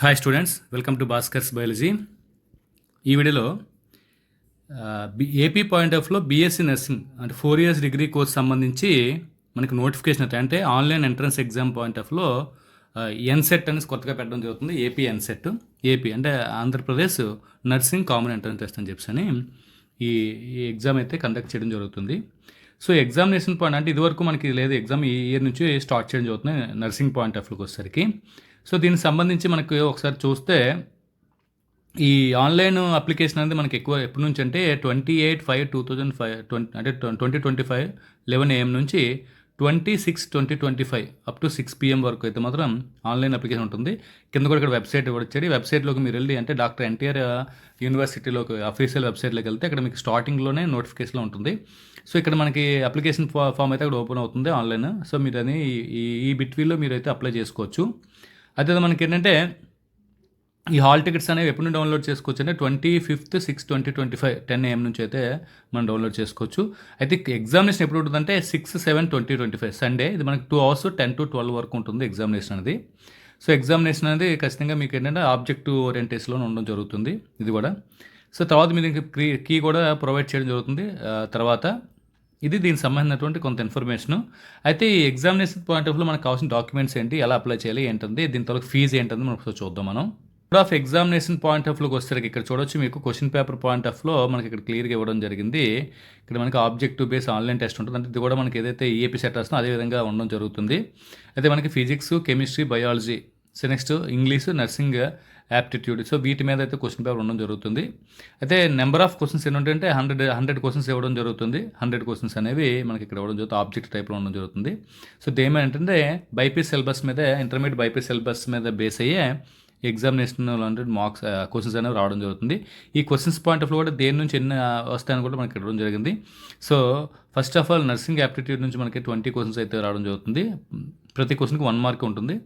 Hi students welcome to Bhaskar's biology ఈ వీడియోలో AP point ఆఫ్లో బీఎస్సీ నర్సింగ్ అంటే ఫోర్ ఇయర్స్ డిగ్రీ కోర్స్ సంబంధించి మనకి నోటిఫికేషన్ అయితే అంటే ఆన్లైన్ ఎంట్రన్స్ ఎగ్జామ్ పాయింట్ ఆఫ్లో ఎన్సెట్ అనేసి కొత్తగా పెట్టడం జరుగుతుంది. ఏపీ ఎన్సెట్ ఏపీ అంటే Andhra Pradesh nursing common entrance test అని చెప్పి ఈ ఈ ఎగ్జామ్ అయితే కండక్ట్ చేయడం జరుగుతుంది. సో ఎగ్జామినేషన్ పాయింట్ అంటే ఇదివరకు మనకి లేదు. ఎగ్జామ్ ఈ ఇయర్ నుంచి స్టార్ట్ చేయడం జరుగుతుంది. నర్సింగ్ పాయింట్ ఆఫ్లోకి వచ్చేసరికి సో దీనికి సంబంధించి మనకు ఒకసారి చూస్తే ఈ ఆన్లైన్ అప్లికేషన్ అనేది మనకి ఎక్కువ ఎప్పటి నుంచి అంటే twenty eight five two thousand five twenty అంటే twenty twenty five eleven AM నుంచి twenty six twenty twenty five up to six PM వరకు అయితే మాత్రం ఆన్లైన్ అప్లికేషన్ ఉంటుంది. కింద కూడా ఇక్కడ వెబ్సైట్ కూడా వచ్చేది వెబ్సైట్లోకి మీరు వెళ్ళి అంటే డాక్టర్ ఎన్టీఆర్ యూనివర్సిటీలోకి అఫీషియల్ వెబ్సైట్లోకి వెళ్తే అక్కడ మీకు స్టార్టింగ్లోనే నోటిఫికేషన్ ఉంటుంది. సో ఇక్కడ మనకి అప్లికేషన్ ఫామ్ అయితే అక్కడ ఓపెన్ అవుతుంది ఆన్లైన్. సో మీరు అని ఈ ఈ బిట్వీల్లో మీరు అయితే అప్లై చేసుకోవచ్చు. అయితే మనకి ఏంటంటే ఈ హాల్ టికెట్స్ అనేవి ఎప్పుడు డౌన్లోడ్ చేసుకోవచ్చు అంటే twenty fifth six twenty twenty five ten AM నుంచి అయితే మనం డౌన్లోడ్ చేసుకోవచ్చు. అయితే ఎగ్జామినేషన్ ఎప్పుడు ఉంటుందంటే six seven twenty twenty five Sunday. ఇది మనకి two hours ten to twelve వరకు ఉంటుంది ఎగ్జామినేషన్ అనేది. సో ఎగ్జామినేషన్ అనేది ఖచ్చితంగా మీకు ఏంటంటే ఆబ్జెక్టివ్ ఓరియంటేషన్లో ఉండడం జరుగుతుంది. ఇది కూడా. సో తర్వాత మీరు కీ కూడా ప్రొవైడ్ చేయడం జరుగుతుంది. తర్వాత ఇది దీనికి సంబంధించినటువంటి కొంత ఇన్ఫర్మేషన్ అయితే ఈ ఎగ్జామినేషన్ పాయింట్ ఆఫ్లో మనకు కావాల్సిన డాక్యుమెంట్స్ ఏంటి ఎలా అప్లై చేయాలి ఏంటంది దీని తర్వాత ఫీజు ఏంటంది మనం ఒకసారి చూద్దాం మనం. బోర్డ్ ఆఫ్ ఎగ్జామినేషన్ పాయింట్ ఆఫ్లోకి వస్తే ఇక్కడ చూడొచ్చు మీకు క్వశ్చన్ పేపర్ పాయింట్ ఆఫ్లో మనకి ఇక్కడ క్లియర్గా ఇవ్వడం జరిగింది. ఇక్కడ మనకి ఆబ్జెక్టివ్ బేస్ ఆన్లైన్ టెస్ట్ ఉంటుంది. అంటే ఇది కూడా మనకి ఏదైతే ఈఏపీ సెట్ వస్తుందో అదే విధంగా ఉండడం జరుగుతుంది. అయితే మనకి physics chemistry biology so next English nursing aptitude so వీటి మీద అయితే క్వశ్చన్ పేపర్ ఉండడం జరుగుతుంది. అయితే నెంబర్ ఆఫ్ క్వశ్చన్స్ ఏంటంటే హండ్రెడ్ హండ్రెడ్ క్వశ్చన్స్ ఇవ్వడం జరుగుతుంది. హండ్రెడ్ క్వశ్చన్స్ అనేవి మనకి ఇక్కడ ఇవ్వడం జరుగుతుంది. ఆబ్జెక్ట్ టైప్లో ఉండడం జరుగుతుంది. సో దేమేంటంటే బైపీ సిలబస్ మీద ఇంటర్మీడియట్ బైపీ సిలబస్ మీద బేస్ అయ్యే ఎగ్జామినేషన్ హండ్రెడ్ మార్క్స్ క్వశ్చన్స్ అనేవి రావడం జరుగుతుంది. ఈ క్వశ్చన్స్ పాయింట్ ఆఫ్ కూడా దేని నుంచి ఎన్ని uh, వస్తాయని కూడా మనకి ఇవ్వడం జరిగింది. So first of all nursing aptitude నుంచి మనకి ట్వంటీ క్వశ్చన్స్ అయితే రావడం జరుగుతుంది. ప్రతి క్వశ్చన్కి వన్ మార్క్ ఉంటుంది.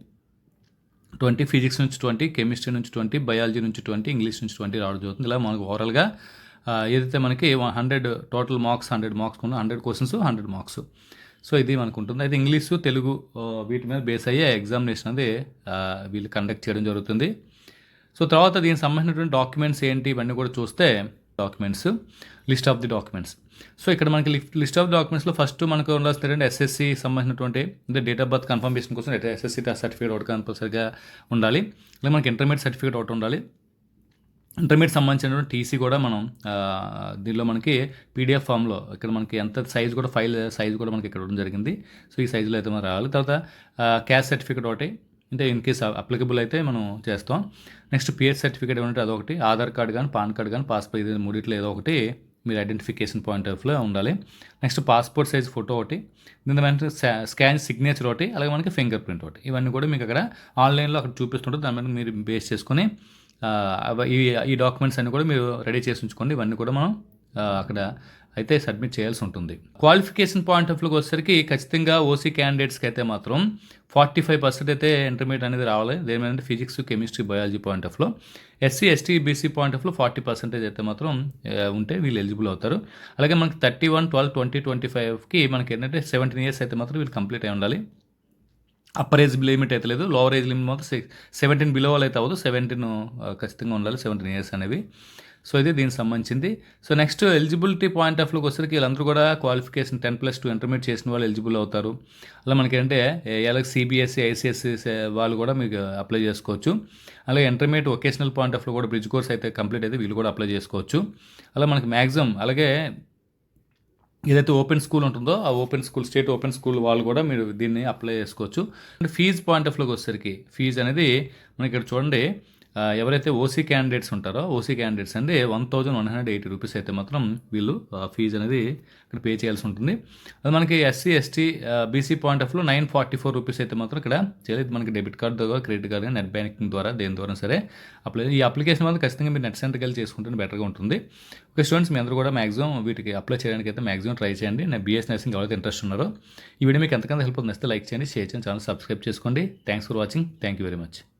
ట్వంటీ ఫిజిక్స్ నుంచి ట్వంటీ కెమిస్ట్రీ నుంచి ట్వంటీ బయాలజీ నుంచి ట్వంటీ ఇంగ్లీష్ నుంచి ట్వంటీ రావడం జరుగుతుంది. ఇలా మనకు ఓవరాల్గా ఏదైతే మనకి hundred total marks hundred marks ఉన్న hundred questions hundred marks so ఇది మనకు ఉంటుంది. అయితే ఇంగ్లీషు తెలుగు వీటి మీద బేస్ అయ్యే ఎగ్జామినేషన్ అనేది వీళ్ళు కండక్ట్ చేయడం జరుగుతుంది. సో తర్వాత దీనికి సంబంధించినటువంటి డాక్యుమెంట్స్ ఏంటి ఇవన్నీ కూడా చూస్తే documents list of the documents so ఇక్కడ మనకి లిస్ట్ ఆఫ్ డాక్యుమెంట్స్లో ఫస్ట్ మనకు ఉండాల్సిన ఏంటంటే ఎస్ఎస్సి సంబంధించినటువంటి అంటే డేట్ ఆఫ్ బర్త్ కన్ఫర్మేషన్ కోసం ఎస్ఎస్సి సర్టిఫికేట్ ఒకటి కంపల్సరిగా ఉండాలి. అలాగే మనకి ఇంటర్మీడియట్ సర్టిఫికేట్ ఒకటి ఉండాలి. ఇంటర్మీడియట్ సంబంధించినటువంటి టీసీ కూడా మనం దీనిలో మనకి పీడిఎఫ్ ఫామ్లో ఇక్కడ మనకి ఎంత సైజ్ కూడా ఫైల్ సైజ్ కూడా మనకి ఇక్కడ ఉండడం జరిగింది. సో ఈ సైజులో అయితే మనం రావాలి. తర్వాత క్యాష్ సర్టిఫికేట్ ఒకటి అంటే ఇన్ కేస్ అప్లికబుల్ అయితే మనం చేస్తాం. నెక్స్ట్ పిఎస్ సర్టిఫికేట్ ఏమంటే అదొకటి. ఆధార్ కార్డ్ కానీ పాన్ కార్డ్ కానీ పాస్పోర్ట్ ఇది మూడిట్లో ఏదో ఒకటి మీరు ఐడెంటిఫికేషన్ పాయింట్ ఆఫ్లో ఉండాలి. నెక్స్ట్ పాస్పోర్ట్ సైజ్ ఫోటో ఒకటి. దీని వెంటనే స్కాన్ సిగ్నేచర్ ఒకటి అలాగే మనకి ఫింగర్ ప్రింట్ ఒకటి. ఇవన్నీ కూడా మీకు అక్కడ ఆన్లైన్లో అక్కడ చూపిస్తుంటుంది దాని మీద మీరు బేస్ చేసుకొని ఈ ఈ డాక్యుమెంట్స్ అన్నీ కూడా మీరు రెడీ చేసి ఉంచుకోండి. ఇవన్నీ కూడా మనం అక్కడ అయితే సబ్మిట్ చేయాల్సి ఉంటుంది. క్వాలిఫికేషన్ పాయింట్ ఆఫ్ వ్యూకి వచ్చేసరికి ఖచ్చితంగా ఓసీ క్యాండిడేట్స్కి అయితే మాత్రం ఫార్టీ ఫైవ్ పర్సెంట్ అయితే ఇంటర్మీడియట్ అనేది రావాలి. దేని మీద ఫిజిక్స్ కెమిస్ట్రీ బయాలజీ పాయింట్ ఆఫ్లో ఎస్సీ ఎస్టీ బీసీ పాయింట్ ఆఫ్లో ఫార్టీ పర్సెంటేజ్ అయితే మాత్రం ఉంటే వీళ్ళు ఎలిజిబుల్ అవుతారు. అలాగే మనకి thirty one twelve twenty twenty ఫైవ్కి మనకి ఏంటంటే సెవెంటీన్ ఇయర్స్ అయితే మాత్రం వీళ్ళు కంప్లీట్ అయి ఉండాలి. అప్పర్ ఏజ్ లిమిట్ అయితే లేదు. లోవర్ ఏజ్ లిమిట్ మాత్రం సెవెంటీన్ బిలో వాళ్ళు అయితే అవ్వదు. సెవెంటీన్ ఖచ్చితంగా ఉండాలి. సెవెంటీన్ ఇయర్స్ అనేవి. సో ఇది దీనికి సంబంధించింది. So next eligibility point of వ్యూకి వచ్చరికి వీళ్ళందరూ కూడా qualification ten plus two intermediate చేసిన వాళ్ళు ఎలిజిబుల్ అవుతారు. అలా మనకి ఏంటంటే ఎలాగ సిబిఎస్సి ఐసిఎస్సి వాళ్ళు కూడా మీకు అప్లై చేసుకోవచ్చు. అలాగే intermediate vocational point of view కూడా బ్రిడ్జ్ కోర్స్ అయితే కంప్లీట్ అయితే వీళ్ళు కూడా అప్లై చేసుకోవచ్చు. అలా మనకి మ్యాక్సిమం అలాగే ఏదైతే ఓపెన్ స్కూల్ ఉంటుందో ఆ open school state open school వాళ్ళు కూడా మీరు దీన్ని అప్లై చేసుకోవచ్చు. అండ్ ఫీజ్ పాయింట్ ఆఫ్ వ్యూకి వచ్చేసరికి ఫీజు అనేది మనకి ఇక్కడ చూడండి ఎవరైతే ఓసీ క్యాండిడేట్స్ ఉంటారో ఓసీ క్యాండిడేట్స్ అంటే one thousand one hundred eighty rupees అయితే మాత్రం వీళ్ళు ఫీజు అనేది ఇక్కడ పే చేయాల్సి ఉంటుంది. అది మనకి SC ST BC point of view nine forty four rupees అయితే మాత్రం ఇక్కడ చేయలేదు. మనకి డెబిట్ కార్డ్ ద్వారా క్రెడిట్ కార్డ్ నెట్ బ్యాంకింగ్ ద్వారా దేని ద్వారా సరే అప్లై ఈ అప్లికేషన్ వల్ల ఖచ్చితంగా మీరు నెట్ సెంటర్కి వెళ్ళి చేసుకుంటే బెటర్గా ఉంటుంది. ఓకే స్టూడెంట్స్ మీ అందరూ కూడా మాక్సిమం వీటికి అప్లై చేయడానికి అయితే మాక్సిమం ట్రై చేయండి. నేను బీఎస్ నర్సింగ్ ఎవరైతే ఇంట్రెస్ట్ ఉన్నారో ఈ వీడియో మీకు ఎంతకంత హెల్ప్ అవుతుంది లైక్ చేయండి షేర్ చేయండి ఛానల్ సబ్స్క్రైబ్ చేసుకోండి. Thanks for watching thank you very much